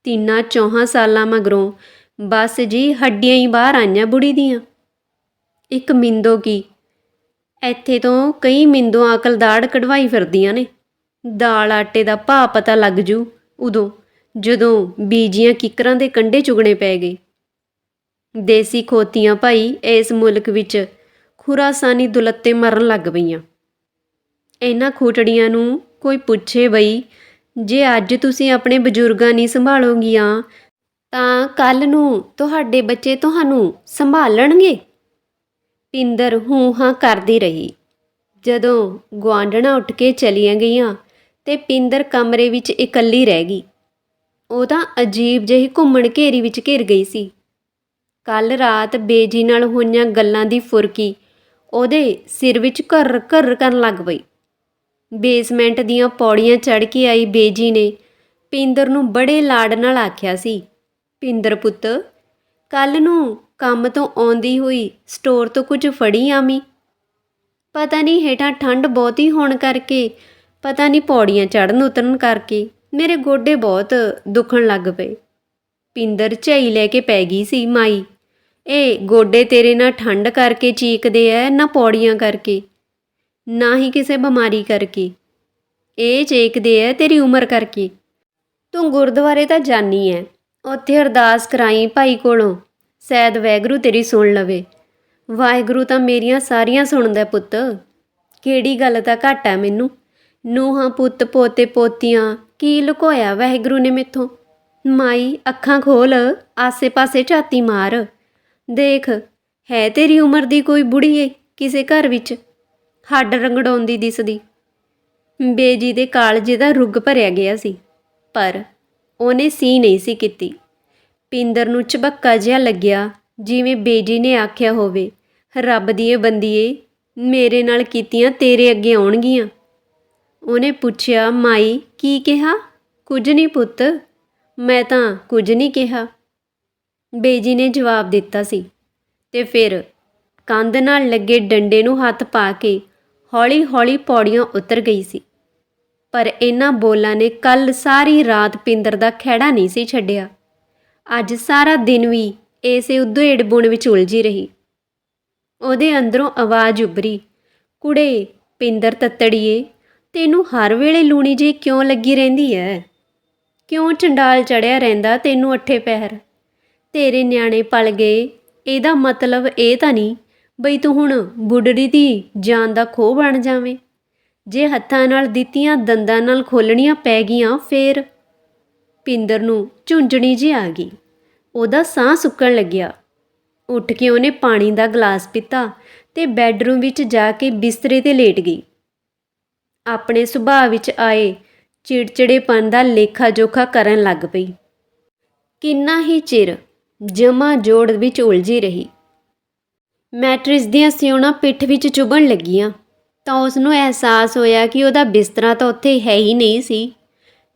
ਤਿੰਨਾਂ ਚੌਹਾਂ ਸਾਲਾਂ ਮਗਰੋਂ ਬਸ ਜੀ ਹੱਡੀਆਂ ਹੀ ਬਾਹਰ ਆਈਆਂ ਬੁੜੀ ਦੀਆਂ। ਇੱਕ ਮਿੰਦੋ ਕੀ, ਇੱਥੇ ਤੋਂ ਕਈ ਮਿੰਦੋ ਅਕਲ ਦਾੜ ਕਢਵਾਈ ਫਿਰਦੀਆਂ ਨੇ। ਦਾਲ ਆਟੇ ਦਾ ਭਾਅ ਪਤਾ ਲੱਗ ਜੂ ਉਦੋਂ, ਜਦੋਂ ਬੀਜੀਆਂ ਕਿਕਰਾਂ ਦੇ ਕੰਡੇ ਚੁਗਣੇ ਪੈ ਗਏ। ਦੇਸੀ ਖੋਤੀਆਂ ਭਾਈ ਇਸ ਮੁਲਕ ਵਿੱਚ ਖੁਰਾਸਾਨੀ ਦੁਲੱਤੇ ਮਰਨ ਲੱਗ ਪਈਆਂ। ਇਹਨਾਂ ਖੋਟੜੀਆਂ ਨੂੰ ਕੋਈ ਪੁੱਛੇ ਬਈ, ਜੇ ਅੱਜ ਤੁਸੀਂ ਆਪਣੇ ਬਜ਼ੁਰਗਾਂ ਨਹੀਂ ਸੰਭਾਲੋਗੀਆਂ, ਤਾਂ ਕੱਲ ਨੂੰ ਤੁਹਾਡੇ ਬੱਚੇ ਤੁਹਾਨੂੰ ਸੰਭਾਲਣਗੇ? ਪਿੰਦਰ ਹੂੰ ਹਾਂ ਕਰਦੀ ਰਹੀ। ਜਦੋਂ ਗੁਆਂਢਣਾ ਉੱਠ ਕੇ ਚਲੀਆਂ ਗਈਆਂ ਤੇ ਪਿੰਦਰ ਕਮਰੇ ਵਿੱਚ ਇਕੱਲੀ ਰਹਿ ਗਈ। ਉਹ ਤਾਂ ਅਜੀਬ ਜਿਹੀ ਘੁੰਮਣ ਘੇਰੀ ਵਿੱਚ ਘਿਰ ਗਈ ਸੀ। ਕੱਲ ਰਾਤ ਬੇਜੀ ਨਾਲ ਹੋਈਆਂ ਗੱਲਾਂ ਦੀ ਫੁਰਕੀ ਉਹਦੇ ਸਿਰ ਵਿੱਚ ਘਰ ਘਰ ਕਰਨ ਲੱਗ ਪਈ। ਬੇਸਮੈਂਟ ਦੀਆਂ ਪੌੜੀਆਂ ਚੜ੍ਹ ਕੇ ਆਈ ਬੇਜੀ ਨੇ ਪਿੰਦਰ ਨੂੰ ਬੜੇ ਲਾਡ ਨਾਲ ਆਖਿਆ ਸੀ, ਪਿੰਦਰ ਪੁੱਤ, ਕੱਲ ਨੂੰ ਕੰਮ ਤੋਂ ਆਉਂਦੀ ਹੋਈ ਸਟੋਰ ਤੋਂ ਕੁਝ ਫੜੀ ਆਮੀ ਪਤਾ ਨਹੀਂ ਹੇਠਾਂ ਠੰਡ ਬਹੁਤੀ ਹੋਣ ਕਰਕੇ ਪਤਾ ਨਹੀਂ ਪੌੜੀਆਂ ਚੜਨ ਉਤਰਨ ਕਰਕੇ ਮੇਰੇ ਗੋਡੇ ਬਹੁਤ ਦੁਖਣ ਲੱਗ ਪਏ। ਪਿੰਦਰ ਝਈ ਲੈ ਕੇ ਪੈ ਗਈ ਸੀ ਮਾਈ। ਇਹ ਗੋਡੇ ਤੇਰੇ ਨਾ ਠੰਡ ਕਰਕੇ ਚੀਕਦੇ ਐ, ਨਾ ਪੌੜੀਆਂ ਕਰਕੇ, ਨਾ ਹੀ ਕਿਸੇ ਬਿਮਾਰੀ ਕਰਕੇ। ਇਹ ਚੀਕਦੇ ਐ ਤੇਰੀ ਉਮਰ ਕਰਕੇ। ਤੂੰ ਗੁਰਦੁਆਰੇ ਤਾਂ ਜਾਨੀ ਐ। ਉੱਥੇ ਅਰਦਾਸ ਕਰਾਈ ਭਾਈ ਕੋਲੋਂ ਸੈਦ ਵੈਗਰੂ ਤੇਰੀ ਸੁਣ ਲਵੇ। ਵਾਹਿਗੁਰੂ ਤਾਂ ਮੇਰੀਆਂ ਸਾਰੀਆਂ ਸੁਣਦਾ ਪੁੱਤ। ਕਿਹੜੀ ਗੱਲ ਤਾਂ ਘਾਟਾ ਹੈ ਮੈਨੂੰ? ਨੂੰਹਾਂ, ਪੁੱਤ, ਪੋਤੇ, ਪੋਤੀਆਂ, ਕੀ ਲੁਕੋਇਆ ਵਾਹਿਗੁਰੂ ਨੇ ਮੇਥੋਂ? ਮਾਈ, ਅੱਖਾਂ ਖੋਲ, ਆਸੇ-ਪਾਸੇ ਝਾਤੀ ਮਾਰ। ਦੇਖ, ਹੈ ਤੇਰੀ ਉਮਰ ਦੀ ਕੋਈ ਬੁੜੀ ਏ ਕਿਸੇ ਘਰ ਵਿੱਚ? ਹੱਡ ਰੰਗੜਾਉਂਦੀ ਦਿਸਦੀ ਬੇਜੀ ਦੇ ਕਾਲਜੇ ਦਾ ਰੁੱਗ ਭਰਿਆ ਗਿਆ ਸੀ, ਪਰ ਉਹਨੇ ਸੀ ਨਹੀਂ ਸੀ ਕੀਤੀ। ਪਿੰਦਰ ਨੂੰ ਝਬੱਕਾ ਜਿਹਾ ਲੱਗਿਆ, ਜਿਵੇਂ ਬੇਜੀ ਨੇ ਆਖਿਆ ਹੋਵੇ, ਰੱਬ ਦੀ ਇਹ ਬੰਦੀਏ, ਮੇਰੇ ਨਾਲ ਕੀਤੀਆਂ ਤੇਰੇ ਅੱਗੇ ਆਉਣਗੀਆਂ। ਉਹਨੇ ਪੁੱਛਿਆ, ਮਾਈ, ਕੀ ਕਿਹਾ? ਕੁਝ ਨਹੀਂ ਪੁੱਤ, ਮੈਂ ਤਾਂ ਕੁਝ ਨਹੀਂ ਕਿਹਾ। ਬੇਜੀ ਨੇ ਜਵਾਬ ਦਿੱਤਾ ਸੀ ਤੇ ਫਿਰ ਕੰਧ ਨਾਲ ਲੱਗੇ ਡੰਡੇ ਨੂੰ ਹੱਥ ਪਾ ਕੇ ਹੌਲੀ-ਹੌਲੀ ਪੌੜੀਆਂ ਉਤਰ ਗਈ ਸੀ। ਪਰ ਇਹਨਾਂ ਬੋਲਾਂ ਨੇ ਕੱਲ ਸਾਰੀ ਰਾਤ ਪਿੰਦਰ ਦਾ ਖਹਿੜਾ ਨਹੀਂ ਸੀ ਛੱਡਿਆ। ਅੱਜ ਸਾਰਾ ਦਿਨ ਵੀ ਇਸੇ ਉਧੇੜ ਬੁਣ ਵਿੱਚ ਉਲਝੀ ਰਹੀ। ਉਹਦੇ ਅੰਦਰੋਂ ਆਵਾਜ਼ ਉੱਭਰੀ, ਕੁੜੇ, ਪਿੰਦਰ ਤੱਤੜੀਏ ਤੈਨੂੰ ਹਰ ਵੇਲੇ ਲੂਣੀ ਜੀ ਕਿਉਂ ਲੱਗੀ ਰਹਿੰਦੀ ਐ? ਕਿਉਂ ਚੰਡਾਲ ਚੜਿਆ ਰਹਿੰਦਾ ਤੈਨੂੰ ਅੱਠੇ ਪਹਿਰ ਤੇਰੇ ਨਿਆਣੇ ਪਲ ਗਏ, ਇਹਦਾ ਮਤਲਬ ਇਹ ਤਾਂ ਨਹੀਂ ਬਈ ਤੂੰ ਹੁਣ ਬੁੱਢੜੀ ਦੀ ਜਾਨ ਦਾ ਖੋਹ ਬਣ ਜਾਵੇਂ। ਜੇ ਹੱਥਾਂ ਨਾਲ ਦਿੱਤੀਆਂ ਦੰਦਾਂ ਨਾਲ ਖੋਲਣੀਆਂ ਪੈ ਗਈਆਂ ਫੇਰ? ਪਿੰਦਰ ਨੂੰ ਝੁੰਝਣੀ ਜੀ ਆ ਗਈ। ਉਹਦਾ ਸਾਹ ਸੁੱਕਣ ਲੱਗਿਆ। ਉੱਠ ਕੇ ਉਹਨੇ ਪਾਣੀ ਦਾ ਗਲਾਸ ਪੀਤਾ ਤੇ ਬੈੱਡਰੂਮ ਵਿੱਚ ਜਾ ਕੇ ਬਿਸਤਰੇ ਤੇ ਲੇਟ ਗਈ। ਆਪਣੇ ਸੁਭਾਅ ਵਿੱਚ ਆਏ ਚਿੜਚਿੜੇਪਨ ਦਾ ਲੇਖਾ ਜੋਖਾ ਕਰਨ ਲੱਗ ਪਈ। ਕਿੰਨਾ ਹੀ ਚਿਰ ਜਮਾ ਜੋੜ ਵਿੱਚ ਉਲਝੀ ਰਹੀ। ਮੈਟ੍ਰਿਸ ਦੀਆਂ ਸਿਉਣਾ ਪਿੱਠ ਵਿੱਚ ਚੁਭਣ ਲੱਗੀਆਂ ਤਾਂ ਉਸ ਨੂੰ ਅਹਿਸਾਸ ਹੋਇਆ ਕਿ ਉਹਦਾ ਬਿਸਤਰਾ ਤਾਂ ਉੱਥੇ ਹੈ ਹੀ ਨਹੀਂ ਸੀ।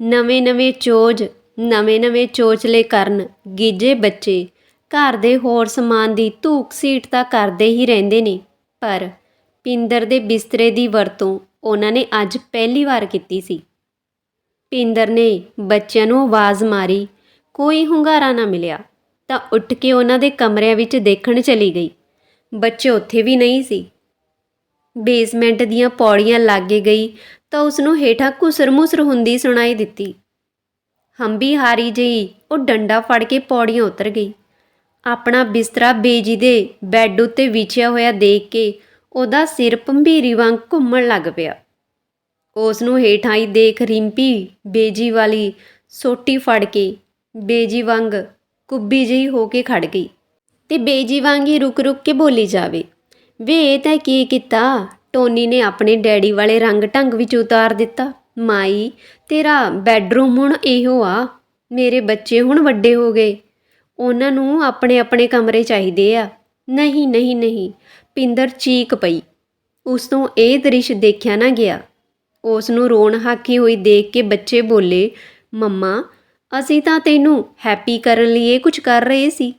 ਨਵੇਂ-ਨਵੇਂ ਚੋਜ ਨਵੇਂ-ਨਵੇਂ ਚੋਚਲੇ ਕਰਨ ਗੀਜੇ ਬੱਚੇ ਘਰ ਦੇ ਹੋਰ ਸਮਾਨ ਦੀ ਧੂਕ ਸੀਟ ਤਾਂ ਕਰਦੇ ਹੀ ਰਹਿੰਦੇ ਨੇ, ਪਰ ਪਿੰਦਰ ਦੇ ਬਿਸਤਰੇ ਦੀ ਵਰਤੋਂ ਉਹਨਾਂ ਨੇ ਅੱਜ ਪਹਿਲੀ ਵਾਰ ਕੀਤੀ ਸੀ। ਪਿੰਦਰ ਨੇ ਬੱਚਿਆਂ ਨੂੰ ਆਵਾਜ਼ ਮਾਰੀ, ਕੋਈ ਹੁੰਗਾਰਾ ਨਾ ਮਿਲਿਆ, ਤਾਂ ਉੱਠ ਕੇ ਉਹਨਾਂ ਦੇ ਕਮਰਿਆਂ ਵਿੱਚ ਦੇਖਣ ਚਲੀ ਗਈ। ਬੱਚੇ ਉੱਥੇ ਵੀ ਨਹੀਂ ਸੀ। ਬੇਸਮੈਂਟ ਦੀਆਂ ਪੌੜੀਆਂ ਲਾਗੇ ਗਈ ਤਾਂ ਉਸ ਨੂੰ ਹੇਠਾਂ ਘੁਸਰਮੁਸਰ ਹੁੰਦੀ ਸੁਣਾਈ ਦਿੱਤੀ। ਹੰਬੀ ਹਾਰੀ ਜਿਹੀ ਉਹ ਡੰਡਾ ਫੜ ਕੇ ਪੌੜੀਆਂ ਉਤਰ ਗਈ। ਆਪਣਾ ਬਿਸਤਰਾ ਬੇਜੀ ਦੇ ਬੈੱਡ ਉੱਤੇ ਵਿਛਿਆ ਹੋਇਆ ਦੇਖ ਕੇ ਉਹਦਾ ਸਿਰ ਭੰਬੀਰੀ ਵਾਂਗ ਘੁੰਮਣ ਲੱਗ ਪਿਆ। ਉਸ ਨੂੰ ਹੇਠਾਂ ਹੀ ਦੇਖ ਰਿੰਪੀ ਬੇਜੀ ਵਾਲੀ ਸੋਟੀ ਫੜ ਕੇ ਬੇਜੀ ਵਾਂਗ ਕੁੱਬੀ ਜਿਹੀ ਹੋ ਕੇ ਖੜ ਗਈ ਤੇ ਬੇਜੀ ਵਾਂਗ ਹੀ ਰੁਕ ਰੁਕ ਕੇ ਬੋਲੀ ਜਾਵੇ। ਵੇ, ਇਹ ਤਾਂ ਕੀ ਕੀਤਾ? ਟੋਨੀ ਨੇ ਆਪਣੇ ਡੈਡੀ ਵਾਲੇ ਰੰਗ ਢੰਗ ਵਿੱਚ ਉਤਾਰ ਦਿੱਤਾ। ਮਾਈ, ਤੇਰਾ ਬੈੱਡਰੂਮ ਹੁਣ ਇਹੋ ਆ। ਮੇਰੇ ਬੱਚੇ ਹੁਣ ਵੱਡੇ ਹੋ ਗਏ। ਉਹਨਾਂ ਨੂੰ ਆਪਣੇ ਆਪਣੇ ਕਮਰੇ ਚਾਹੀਦੇ ਆ। ਨਹੀਂ ਨਹੀਂ ਨਹੀਂ। ਪਿੰਦਰ ਚੀਕ ਪਈ। ਉਸ ਤੋਂ ਇਹ ਦ੍ਰਿਸ਼ ਦੇਖਿਆ ਨਾ ਗਿਆ। ਉਸ ਨੂੰ ਰੋਣ ਹਾਕੀ ਹੋਈ ਦੇਖ ਕੇ ਬੱਚੇ ਬੋਲੇ, ਮੰਮਾ, ਅਸੀਂ ਤਾਂ ਤੈਨੂੰ ਹੈਪੀ ਕਰਨ ਲਈ ਇਹ ਕੁਝ ਕਰ ਰਹੇ ਸੀ।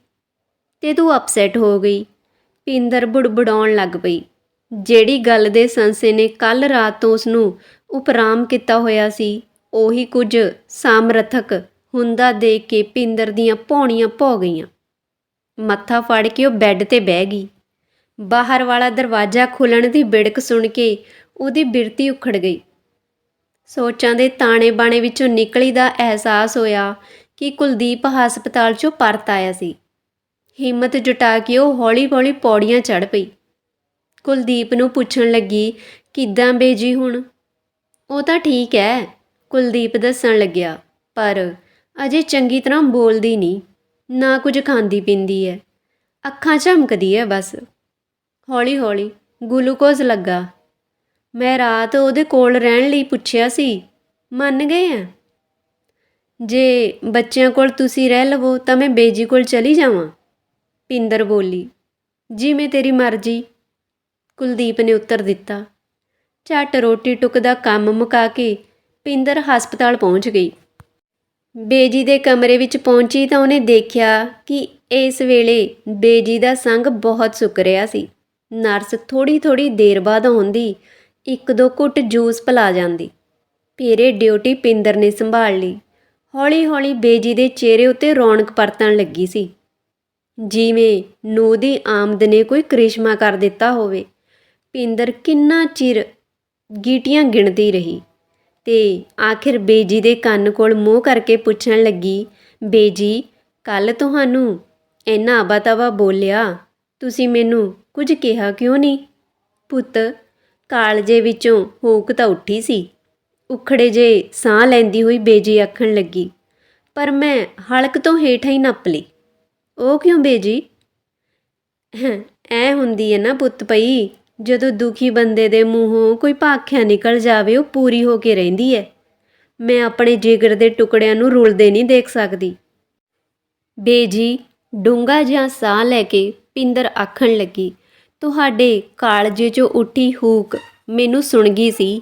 ਤੇ ਤੂੰ ਅਪਸੈਟ ਹੋ ਗਈ। ਪਿੰਦਰ ਬੁੜਬੁੜਾਉਣ ਲੱਗ ਪਈ। ਜਿਹੜੀ ਗੱਲ ਦੇ ਸੰਸੇ ਨੇ ਕੱਲ ਰਾਤ ਤੋਂ ਉਸ ਨੂੰ ਉਪਰਾਮ ਕੀਤਾ ਹੋਇਆ ਸੀ, ਉਹੀ ਕੁਝ ਸਾਮਰਥਕ ਹੁੰਦਾ ਦੇਖ ਕੇ ਪਿੰਦਰ ਦੀਆਂ ਪੌਣੀਆਂ ਭੌ ਗਈਆਂ। ਮੱਥਾ ਫੜ ਕੇ ਉਹ ਬੈੱਡ ਤੇ ਬਹਿ ਗਈ। ਬਾਹਰ ਵਾਲਾ ਦਰਵਾਜ਼ਾ ਖੁੱਲਣ ਦੀ ਬਿੜਕ ਸੁਣ ਕੇ ਉਹਦੀ ਬਿਰਤੀ ਉਖੜ ਗਈ। ਸੋਚਾਂ ਦੇ ਤਾਣੇ ਬਾਣੇ ਵਿੱਚੋਂ ਨਿਕਲੀ ਦਾ ਅਹਿਸਾਸ ਹੋਇਆ ਕਿ ਕੁਲਦੀਪ ਹਸਪਤਾਲ 'ਚੋਂ ਪਰਤ ਆਇਆ ਸੀ। ਹਿੰਮਤ ਜੁਟਾ ਕੇ ਉਹ ਹੌਲੀ-ਹੌਲੀ ਪੌੜੀਆਂ ਚੜ੍ਹ ਪਈ। ਕੁਲਦੀਪ ਨੂੰ ਪੁੱਛਣ ਲੱਗੀ, ਕਿੱਦਾਂ ਬੇਜੀ ਹੁਣ? ਉਹ ਤਾਂ ਠੀਕ ਹੈ ਕੁਲਦੀਪ ਦੱਸਣ ਲੱਗਿਆ, ਪਰ ਅਜੇ ਚੰਗੀ ਤਰ੍ਹਾਂ ਬੋਲਦੀ ਨਹੀਂ ਨਾ ਕੁਝ ਖਾਂਦੀ ਪੀਂਦੀ ਹੈ ਅੱਖਾਂ ਝਮਕਦੀ ਹੈ ਬਸ। ਹੌਲੀ-ਹੌਲੀ ਗਲੂਕੋਜ਼ ਲੱਗਾ। ਮੈਂ ਰਾਤ ਉਹਦੇ ਕੋਲ ਰਹਿਣ ਲਈ ਪੁੱਛਿਆ ਸੀ, ਮੰਨ ਗਏ ਆ? ਜੇ ਬੱਚਿਆਂ ਕੋਲ ਤੁਸੀਂ ਰਹਿ ਲਵੋ ਤਾਂ ਮੈਂ ਬੇਜੀ ਕੋਲ ਚਲੀ ਜਾਵਾਂ, ਪਿੰਦਰ ਬੋਲੀ। ਜਿਵੇਂ ਤੇਰੀ ਮਰਜ਼ੀ, ਕੁਲਦੀਪ ਨੇ ਉੱਤਰ ਦਿੱਤਾ। ਝੱਟ ਰੋਟੀ ਟੁੱਕ ਦਾ ਕੰਮ ਮੁਕਾ ਕੇ ਪਿੰਦਰ ਹਸਪਤਾਲ ਪਹੁੰਚ ਗਈ। ਬੇਜੀ ਦੇ ਕਮਰੇ ਵਿੱਚ ਪਹੁੰਚੀ ਤਾਂ ਉਹਨੇ ਦੇਖਿਆ ਕਿ ਇਸ ਵੇਲੇ ਬੇਜੀ ਦਾ ਸੰਗ ਬਹੁਤ ਸੁੱਕ ਰਿਹਾ ਸੀ। ਨਰਸ ਥੋੜੀ ਥੋੜੀ ਦੇਰ ਬਾਅਦ ਆਉਂਦੀ, ਇੱਕ ਦੋ ਘੁੱਟ ਜੂਸ ਪਿਲਾ ਜਾਂਦੀ। ਫੇਰੇ ਡਿਊਟੀ ਪਿੰਦਰ ਨੇ ਸੰਭਾਲ ਲਈ। ਹੌਲੀ ਹੌਲੀ ਬੇਜੀ ਦੇ ਚਿਹਰੇ ਉੱਤੇ ਰੌਣਕ ਪਰਤਣ ਲੱਗੀ ਸੀ। ਜਿਵੇਂ ਨੂੰ ਦੀ ਆਮਦ ਨੇ ਕੋਈ ਕ੍ਰਿਸ਼ਮਾ ਕਰ ਦਿੱਤਾ ਹੋਵੇ। ਪਿੰਦਰ ਕਿੰਨਾ ਚਿਰ ਗੀਟੀਆਂ ਗਿਣਦੀ ਰਹੀ ਤੇ ਆਖਿਰ ਬੇਜੀ ਦੇ ਕੰਨ ਕੋਲ ਮੂੰਹ ਕਰਕੇ ਪੁੱਛਣ ਲੱਗੀ, ਬੇਜੀ ਕੱਲ ਤੁਹਾਨੂੰ ਇੰਨਾ ਆਬਾ-ਤਬਾ ਬੋਲਿਆ, ਤੁਸੀਂ ਮੈਨੂੰ ਕੁਝ ਕਿਹਾ ਕਿਉਂ ਨਹੀਂ? ਪੁੱਤ, ਕਾਲਜੇ ਵਿੱਚੋਂ ਹੂਕ ਤਾਂ ਉੱਠੀ ਸੀ। ਉਖੜੇ ਜੇ ਸਾਹ ਲੈਂਦੀ ਹੋਈ ਬੇਜੀ ਆਖਣ ਲੱਗੀ, ਪਰ ਮੈਂ ਹਲਕ ਤੋਂ ਹੇਠਾਂ ਹੀ ਨੱਪ ਲਈ ਉਹ ਕਿਉਂ ਬੇਜੀ? ਐ ਹੁੰਦੀ ਹੈ ਨਾ ਪੁੱਤ ਪਈ, ਜਦੋਂ ਦੁਖੀ ਬੰਦੇ ਦੇ ਮੂੰਹੋਂ ਕੋਈ ਭਾਖਿਆ ਨਿਕਲ ਜਾਵੇ, ਉਹ ਪੂਰੀ ਹੋ ਕੇ ਰਹਿੰਦੀ ਹੈ ਮੈਂ ਆਪਣੇ ਜਿਗਰ ਦੇ ਟੁਕੜਿਆਂ ਨੂੰ ਰੁਲਦੇ ਨਹੀਂ ਦੇਖ ਸਕਦੀ। ਬੇਜੀ ਡੂੰਗਾ ਜਿਹਾ ਸਾਹ ਲੈ ਕੇ ਪਿੰਦਰ ਆਖਣ ਲੱਗੀ ਤੁਹਾਡੇ ਕਾਲਜੇ 'ਚੋਂ ਉੱਠੀ ਹੂਕ ਮੈਨੂੰ ਸੁਣ ਗਈ ਸੀ।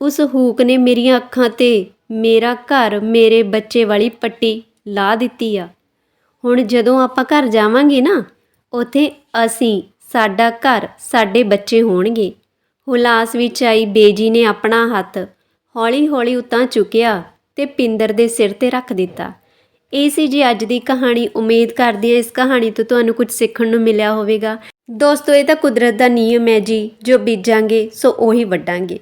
ਉਸ ਹੂਕ ਨੇ ਮੇਰੀਆਂ ਅੱਖਾਂ ਤੇ ਮੇਰਾ ਘਰ, ਮੇਰੇ ਬੱਚੇ ਵਾਲੀ ਪੱਟੀ ਲਾ ਦਿੱਤੀ ਆ। ਹੁਣ ਜਦੋਂ ਆਪਾਂ ਘਰ ਜਾਵਾਂਗੇ ਨਾ, ਉਥੇ ਅਸੀਂ ਸਾਡਾ ਘਰ, ਸਾਡੇ ਬੱਚੇ ਹੋਣਗੇ। ਹੁਲਾਸ ਵਿੱਚ ਆਈ ਬੇਜੀ ਨੇ ਆਪਣਾ ਹੱਥ ਹੌਲੀ-ਹੌਲੀ ਉਤਾਂ ਚੁੱਕਿਆ ਤੇ ਪਿੰਦਰ ਦੇ ਸਿਰ ਤੇ ਰੱਖ ਦਿੱਤਾ। ਇਹ ਸੀ ਜੀ ਅੱਜ ਦੀ ਕਹਾਣੀ। ਉਮੀਦ ਕਰਦੀ ਹਾਂ ਇਸ ਕਹਾਣੀ ਤੋਂ ਤੁਹਾਨੂੰ ਕੁਝ ਸਿੱਖਣ ਨੂੰ ਮਿਲਿਆ ਹੋਵੇਗਾ। ਦੋਸਤੋ, ਇਹ ਤਾਂ ਕੁਦਰਤ ਦਾ ਨਿਯਮ ਹੈ ਜੀ। ਜੋ ਬੀਜਾਂਗੇ, ਸੋ ਉਹੀ ਵੱਢਾਂਗੇ।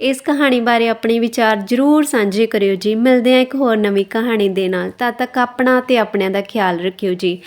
ਇਸ ਕਹਾਣੀ ਬਾਰੇ ਆਪਣੇ ਵਿਚਾਰ ਜ਼ਰੂਰ ਸਾਂਝੇ ਕਰਿਓ ਜੀ। ਮਿਲਦੇ ਹਾਂ ਇੱਕ ਹੋਰ ਨਵੀਂ ਕਹਾਣੀ ਦੇ ਨਾਲ। ਤਦ ਤੱਕ ਆਪਣਾ ਤੇ ਆਪਣਿਆਂ ਦਾ ਖਿਆਲ ਰੱਖਿਓ ਜੀ।